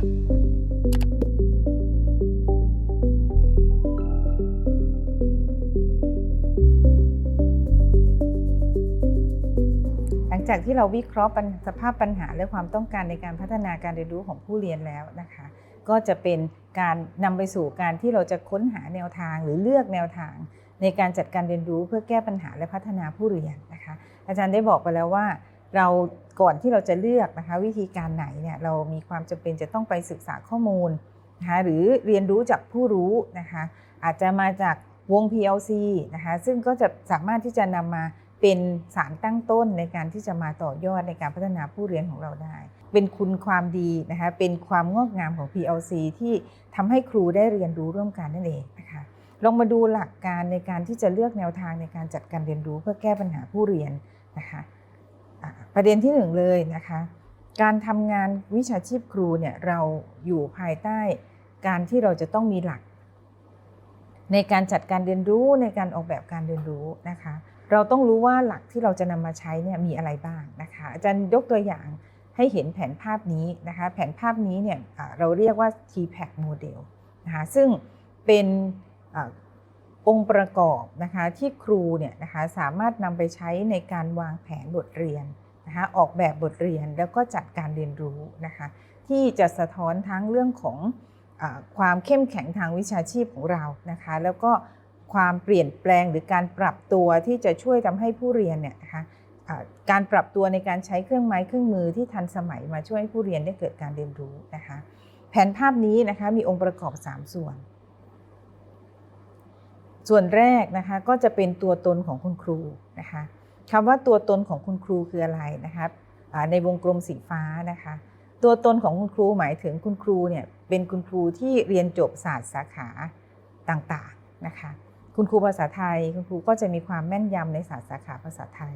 หลังจากที่เราวิเคราะห์ปัญสภาพปัญหาและความต้องการในการพัฒนาการเรียนรู้ของผู้เรียนแล้วนะคะ ก็จะเป็นการนำไปสู่การที่เราจะค้นหาแนวทางหรือเลือกแนวทางในการจัดการเรียนรู้เพื่อแก้ปัญหาและพัฒนาผู้เรียนนะคะ อาจารย์ได้บอกไปแล้วว่า เราก่อนที่เราจะเลือกนะคะวิธีการไหนเนี่ยเรามีความจำเป็นจะต้องไปศึกษาข้อมูลนะคะหรือเรียนรู้จากผู้รู้นะคะอาจจะมาจากวง PLC นะคะซึ่งก็จะสามารถที่จะนำมาเป็นสารตั้งต้นในการที่จะมาต่อยอดในการพัฒนาผู้เรียนของเราได้ เป็นคุณความดีนะคะเป็นความงอกงามของ PLC ที่ทำให้ครูได้เรียนรู้ร่วมกันนั่นเองนะคะลองมาดูหลักการในการที่จะเลือกแนวทางในการจัดการเรียนรู้เพื่อแก้ปัญหาผู้เรียนนะคะ ประเด็นที่หนึ่งเลยนะคะ การทำงานวิชาชีพครูเนี่ยเราอยู่ภายใต้การที่เราจะต้องมีหลัก ในการจัดการเรียนรู้ในการออกแบบการเรียนรู้นะคะ เราต้องรู้ว่าหลักที่เราจะนำมาใช้เนี่ยมีอะไรบ้างนะคะ อาจารย์ยกตัวอย่างให้เห็นแผนภาพนี้นะคะ แผนภาพนี้เนี่ยเราเรียกว่า TPAC model นะคะซึ่งเป็น องค์ประกอบนะคะที่ครูเนี่ยนะคะสามารถนำไปใช้ในการวางแผนบทเรียนนะคะออกแบบบทเรียนแล้วก็จัดการเรียนรู้นะคะที่จะสะท้อนทั้งเรื่องของอความเข้มแข็งทางวิชาชีพของเรานะคะแล้วก็ความเปลี่ยนแปลงหรือการปรับตัวที่จะช่วยทำให้ผู้เรียนเนี่ยนะคะการปรับตัวในการใช้เครื่องไม้เครื่องมือที่ทันสมัยมาช่วยให้ผู้เรียนได้เกิดการเรียนรู้นะคะแผนภาพนี้นะคะมีองค์ประกอบ 3 ส่วน ส่วนแรกนะคะก็จะเป็นตัวตนของคุณครูนะคะคำว่าตัวตนของคุณครูคืออะไรนะคะในวงกลมสีฟ้านะคะ ตัวตนของคุณครูหมายถึงคุณครูเนี่ยเป็นคุณครูที่เรียนจบศาสตร์สาขาต่างๆนะคะคุณครูภาษาไทย คุณครูก็จะมีความแม่นยำในศาสตร์สาขาภาษาไทย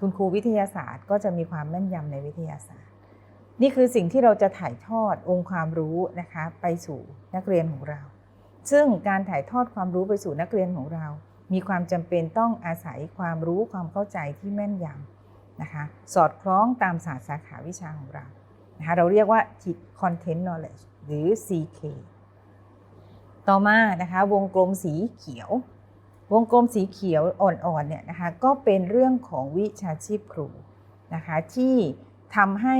คุณครูวิทยาศาสตร์ ก็จะมีความแม่นยำในวิทยาศาสตร์ นี่คือสิ่งที่เราจะถ่ายทอดองค์ความรู้นะคะไปสู่นักเรียนของเรา ซึ่งการถ่ายทอดความรู้ไปสู่นักเรียนของเรา มีความจำเป็นต้องอาศัยความรู้ความเข้าใจที่แม่นยำนะคะสอดคล้องตามศาสตร์สาขาวิชาของเรานะคะเราเรียกว่า content knowledge หรือ CK ต่อมานะคะวงกลมสีเขียว วงกลมสีเขียวอ่อนๆเนี่ยนะคะก็เป็นเรื่องของวิชาชีพครูนะคะที่ทำให้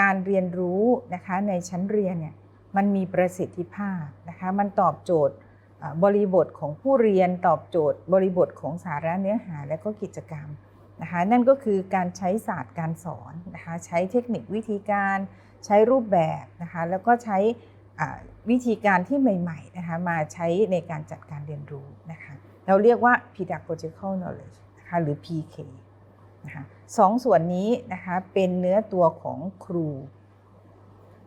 การเรียนรู้นะคะในชั้นเรียนเนี่ย มันมีประสิทธิภาพนะคะมันตอบโจทย์บริบทของผู้เรียนตอบโจทย์ บริบทของสาระเนื้อหาและก็กิจกรรมนะคะนั่นก็คือการใช้ศาสตร์การสอนนะคะใช้เทคนิควิธีการใช้รูปแบบนะคะแล้วก็ใช้วิธีการที่ใหม่ๆนะคะมาใช้ในการจัดการเรียนรู้นะคะเราเรียกว่า pedagogical knowledge นะคะหรือ PK นะคะสองส่วนนี้นะคะเป็นเนื้อตัวของครู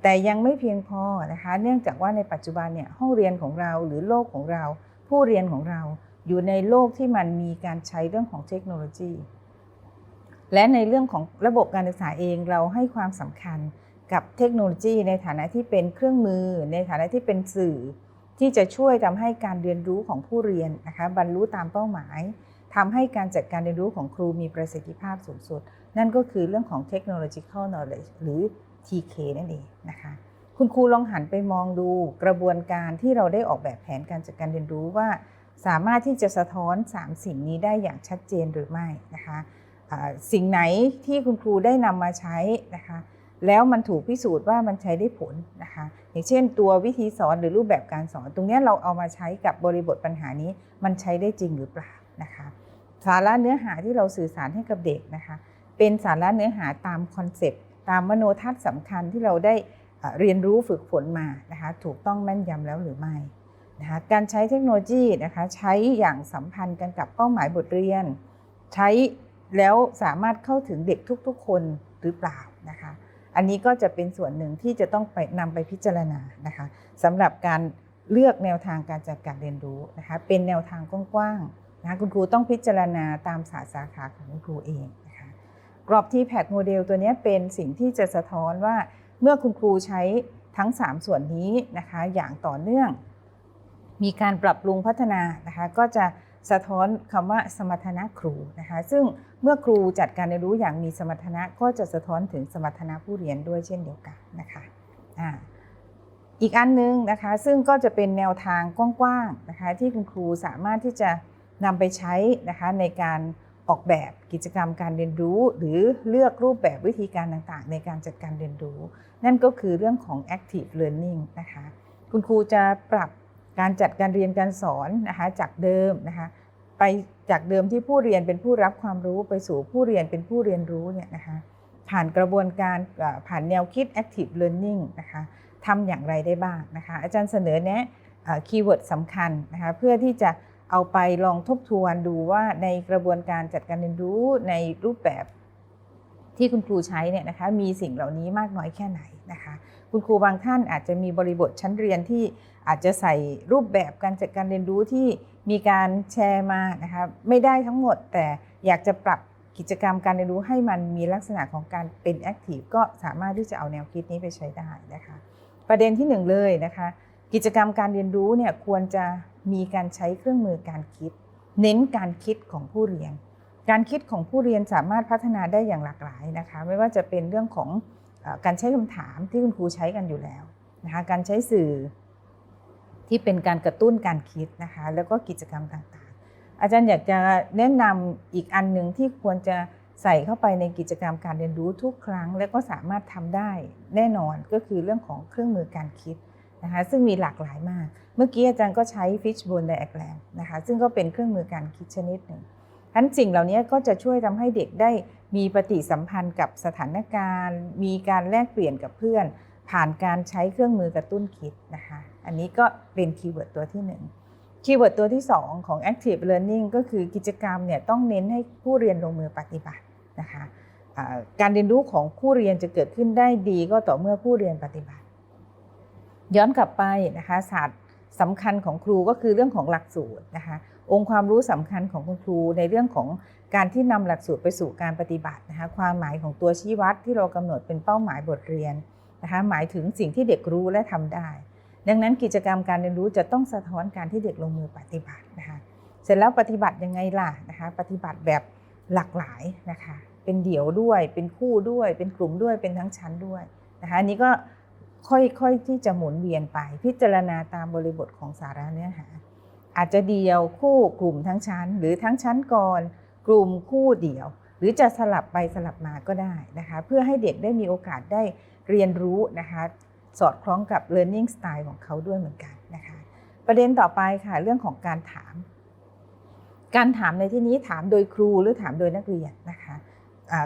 แต่ยังไม่เพียงพอนะคะ เนื่องจากว่าในปัจจุบันเนี่ยห้องเรียนของเราหรือโลกของเรา ผู้เรียนของเราอยู่ในโลกที่มันมีการใช้เรื่องของเทคโนโลยี และในเรื่องของระบบการศึกษาเองเราให้ความสำคัญกับเทคโนโลยีในฐานะที่เป็นเครื่องมือ ในฐานะที่เป็นสื่อ ที่จะช่วยทำให้การเรียนรู้ของผู้เรียนนะคะบรรลุตามเป้าหมายทำให้การจัดการเรียนรู้ของครูมีประสิทธิภาพสูงสุด นั่นก็คือเรื่องของ technological knowledge หรือ TK นั่นเองนะคะ คุณครูลองหันไปมองดูกระบวนการที่เราได้ออกแบบแผนการจัดการเรียนรู้ว่า สามารถที่จะสะท้อน 3 สิ่งนี้ได้อย่างชัดเจนหรือไม่นะคะสิ่งไหนที่คุณครูได้นำมาใช้นะคะแล้วมันถูกพิสูจน์ว่ามันใช้ได้ผลนะคะอย่างเช่น ตัววิธีสอนหรือรูปแบบการสอน ตรงนี้เราเอามาใช้กับบริบทปัญหานี้ มันใช้ได้จริงหรือเปล่านะคะสาระเนื้อหาที่เราสื่อสารให้กับเด็กนะคะเป็นสาระเนื้อหาตามคอนเซปต์ ตามมโนทัศน์สำคัญที่เราได้เรียนรู้ฝึกฝนมานะคะถูกต้องแม่นยำแล้วหรือไม่นะคะการใช้เทคโนโลยีนะคะใช้อย่างสัมพันธ์กันกับเป้าหมายบทเรียน ใช้แล้วสามารถเข้าถึงเด็กทุกๆ คนหรือเปล่านะคะอันนี้ก็จะเป็นส่วนหนึ่งที่จะต้องไปนำไปพิจารณานะคะสำหรับการเลือกแนวทางการจัดการเรียนรู้นะคะเป็นแนวทางกว้างๆนะคะคุณครูต้องพิจารณาตามศาสตร์สาขาของคุณครูเอง รอบที่แพดโมเดลตัวนี้เป็นสิ่งที่จะสะท้อนว่าเมื่อคุณครูใช้ทั้ง 3 ส่วนนี้นะคะอย่างต่อเนื่อง มีการปรับปรุงพัฒนานะคะก็จะสะท้อนคำว่าสมรรถนะครูนะคะซึ่งเมื่อครูจัดการเรียนรู้อย่างมีสมรรถนะก็จะสะท้อนถึงสมรรถนะผู้เรียนด้วยเช่นเดียวกันนะคะอ่าอีกอันนึงนะคะซึ่งก็จะเป็นแนวทางกว้างๆนะคะที่คุณครูสามารถที่จะนำไปใช้นะคะในการ ออกแบบกิจกรรมการเรียนรู้ หรือเลือกรูปแบบวิธีการต่างๆ ในการจัดการเรียนรู้ นั่นก็คือเรื่องของ active learning นะคะคุณครูจะปรับการจัดการเรียนการสอนนะคะจากเดิมนะคะไปจากเดิมที่ผู้เรียนเป็นผู้รับความรู้ไปสู่ผู้เรียนเป็นผู้เรียนรู้เนี่ยนะคะผ่านกระบวนการผ่านแนวคิด active learning นะคะทำอย่างไรได้บ้างนะคะอาจารย์เสนอแนะคีย์เวิร์ดสำคัญนะคะเพื่อที่จะ เอาไปลองทบทวนดูว่าในกระบวนการจัดการเรียนรู้ในรูปแบบที่คุณครูใช้เนี่ยนะคะมีสิ่งเหล่านี้มากน้อยแค่ไหนนะคะ คุณครูบางท่านอาจจะมีบริบทชั้นเรียนที่อาจจะใส่รูปแบบการจัดการเรียนรู้ที่มีการแชร์มานะคะไม่ได้ทั้งหมด แต่อยากจะปรับกิจกรรมการเรียนรู้ให้มันมีลักษณะของการเป็นแอคทีฟก็สามารถที่จะเอาแนวคิดนี้ไปใช้ได้นะคะ ประเด็นที่หนึ่งเลยนะคะ กิจกรรมการเรียนรู้เนี่ยควรจะมีการใช้เครื่องมือการคิด เน้นการคิดของผู้เรียน การคิดของผู้เรียนสามารถพัฒนาได้อย่างหลากหลายนะคะ ไม่ว่าจะเป็นเรื่องของการใช้คำถามที่คุณครูใช้กันอยู่แล้วนะคะการใช้สื่อที่เป็นการกระตุ้นการคิดนะคะแล้วก็กิจกรรมต่างๆ อาจารย์อยากจะแนะนำอีกอันหนึ่งที่ควรจะใส่เข้าไปในกิจกรรมการเรียนรู้ทุกครั้ง และก็สามารถทำได้แน่นอนก็คือเรื่องของเครื่องมือการคิด นะคะซึ่งมีหลากหลายมาก เมื่อกี้อาจารย์ก็ใช้ Fishbone Diagram นะคะซึ่งก็เป็นเครื่องมือการคิดชนิดหนึ่งทั้นสิ่งเหล่านี้ก็จะช่วยทำให้เด็กได้มีปฏิสัมพันธ์กับสถานการณ์ มีการแลกเปลี่ยนกับเพื่อน ผ่านการใช้เครื่องมือกระตุ้นคิดนะคะอันนี้ก็เป็นคีย์เวิร์ดตัวที่1คีย์เวิร์ดตัวที่ 2 ของ active learning ก็คือกิจกรรมเนี่ยต้องเน้นให้ผู้เรียนลงมือปฏิบัตินะคะการเรียนรู้ของผู้เรียนจะเกิดขึ้นได้ดีก็ต่อเมื่อผู้เรียนปฏิบัติ ย้อนกลับไปนะคะศาสตร์สำคัญของครูก็คือเรื่องของหลักสูตรนะคะองค์ความรู้สำคัญของคุณครูในเรื่องของการที่นำหลักสูตรไปสู่การปฏิบัตินะคะความหมายของตัวชี้วัดที่เรากำหนดเป็นเป้าหมายบทเรียนนะคะหมายถึงสิ่งที่เด็กรู้และทำได้ ดังนั้นกิจกรรมการเรียนรู้จะต้องสะท้อนการที่เด็กลงมือปฏิบัตินะคะเสร็จแล้วปฏิบัติยังไงล่ะนะคะปฏิบัติแบบหลากหลายนะคะเป็นเดี่ยวด้วย เป็นคู่ด้วย เป็นกลุ่มด้วยเป็นทั้งชั้นด้วยนะคะอันนี้ก็ ค่อยๆที่จะหมุนเวียนไป พิจารณาตามบริบทของสาระเนื้อหา อาจจะเดียวคู่กลุ่มทั้งชั้น หรือทั้งชั้นก่อน กลุ่มคู่เดี่ยว หรือจะสลับไปสลับมาก็ได้นะคะเพื่อให้เด็กได้มีโอกาสได้เรียนรู้นะคะสอดคล้องกับ learning style ของเขาด้วยเหมือนกันนะคะประเด็นต่อไปค่ะเรื่องของการถาม การถามในที่นี้ถามโดยครูหรือถามโดยนักเรียนนะคะ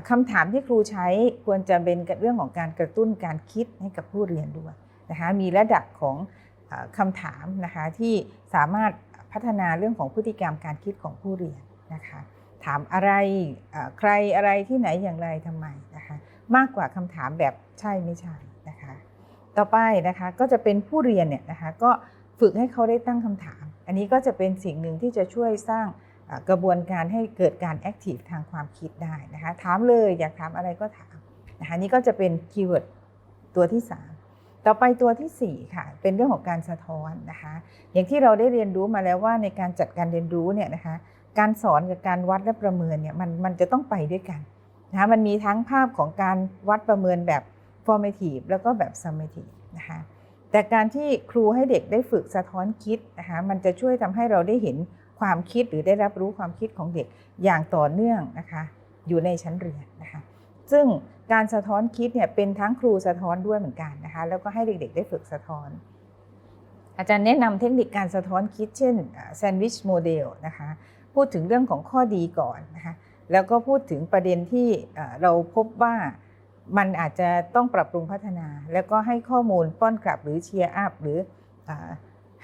คำถามที่ครูใช้ควรจะเป็นเรื่องของการกระตุ้นการคิดให้กับผู้เรียนด้วยนะคะมีระดับของคำถามนะคะที่สามารถพัฒนาเรื่องของพฤติกรรมการคิดของผู้เรียนนะคะถามอะไรใครอะไรที่ไหนอย่างไรทำไมนะคะมากกว่าคำถามแบบใช่ไม่ใช่นะคะต่อไปนะคะก็จะเป็นผู้เรียนเนี่ยนะคะก็ฝึกให้เขาได้ตั้งคำถาม อันนี้ก็จะเป็นสิ่งหนึ่งที่จะช่วยสร้าง กระบวนการให้เกิดการแอคทีฟทางความคิดได้นะคะถามเลยอยากถามอะไรก็ถามนะคะนี่ก็จะเป็นคีย์เวิร์ดตัวที่ 3 ต่อไปตัวที่ 4 ค่ะ เป็นเรื่องของการสะท้อนนะคะอย่างที่เราได้เรียนรู้มาแล้วว่าในการจัดการเรียนรู้เนี่ยนะคะการสอนกับการวัดและประเมินเนี่ยมันมันจะต้องไปด้วยกันนะคะมันมีทั้งภาพของการวัดประเมินแบบ formative แล้วก็แบบ summative นะคะแต่การที่ครูให้เด็กได้ฝึกสะท้อนคิดนะคะมันจะช่วยทำให้เราได้เห็น ความคิดหรือได้รับรู้ความคิดของเด็กอย่างต่อเนื่องนะคะอยู่ในชั้นเรียนนะคะซึ่งการสะท้อนคิดเนี่ยเป็นทั้งครูสะท้อนด้วยเหมือนกันนะคะแล้วก็ให้เด็กๆ ได้ฝึกสะท้อน อาจารย์แนะนำเทคนิคการสะท้อนคิดเช่นแซนด์วิชโมเดลนะคะพูดถึงเรื่องของข้อดีก่อนนะคะแล้วก็พูดถึงประเด็นที่เราพบว่ามันอาจจะต้องปรับปรุงพัฒนา แล้วก็ให้ข้อมูลป้อนกลับหรือเชียร์อัพหรือ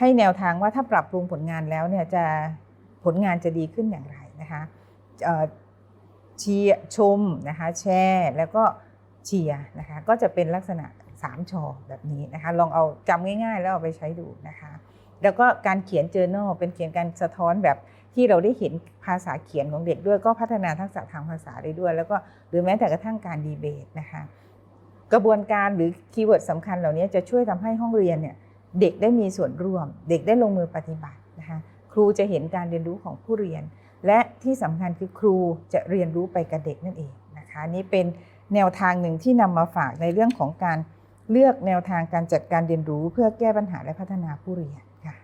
ให้แนวทางว่าถ้าปรับปรุงผลงานแล้วเนี่ยจะผลงานจะดีขึ้นอย่างไรนะคะเชียชมนะคะแชร์แล้วก็เชียร์นะคะก็จะเป็นลักษณะ3ชอแบบนี้นะคะลองเอาจำง่ายๆ แล้วเอาไปใช้ดูนะคะแล้วก็การเขียน journal เป็นเขียนการสะท้อนแบบที่เราได้เห็นภาษาเขียนของเด็กด้วยก็พัฒนาทักษะทางภาษาได้ด้วย แล้วก็หรือแม้แต่กระทั่งการดีเบตนะคะกระบวนการหรือคีย์เวิร์ดสำคัญเหล่านี้จะช่วยทำให้ห้องเรียนเนี่ย เด็กได้มีส่วนร่วม เด็กได้ลงมือปฏิบัตินะคะครูจะเห็นการเรียนรู้ของผู้เรียน และที่สำคัญคือครูจะเรียนรู้ไปกับเด็กนั่นเองนะคะนี่เป็นแนวทางหนึ่งที่นำมาฝากในเรื่องของการเลือกแนวทางการจัดการเรียนรู้ เพื่อแก้ปัญหาและพัฒนาผู้เรียนค่ะ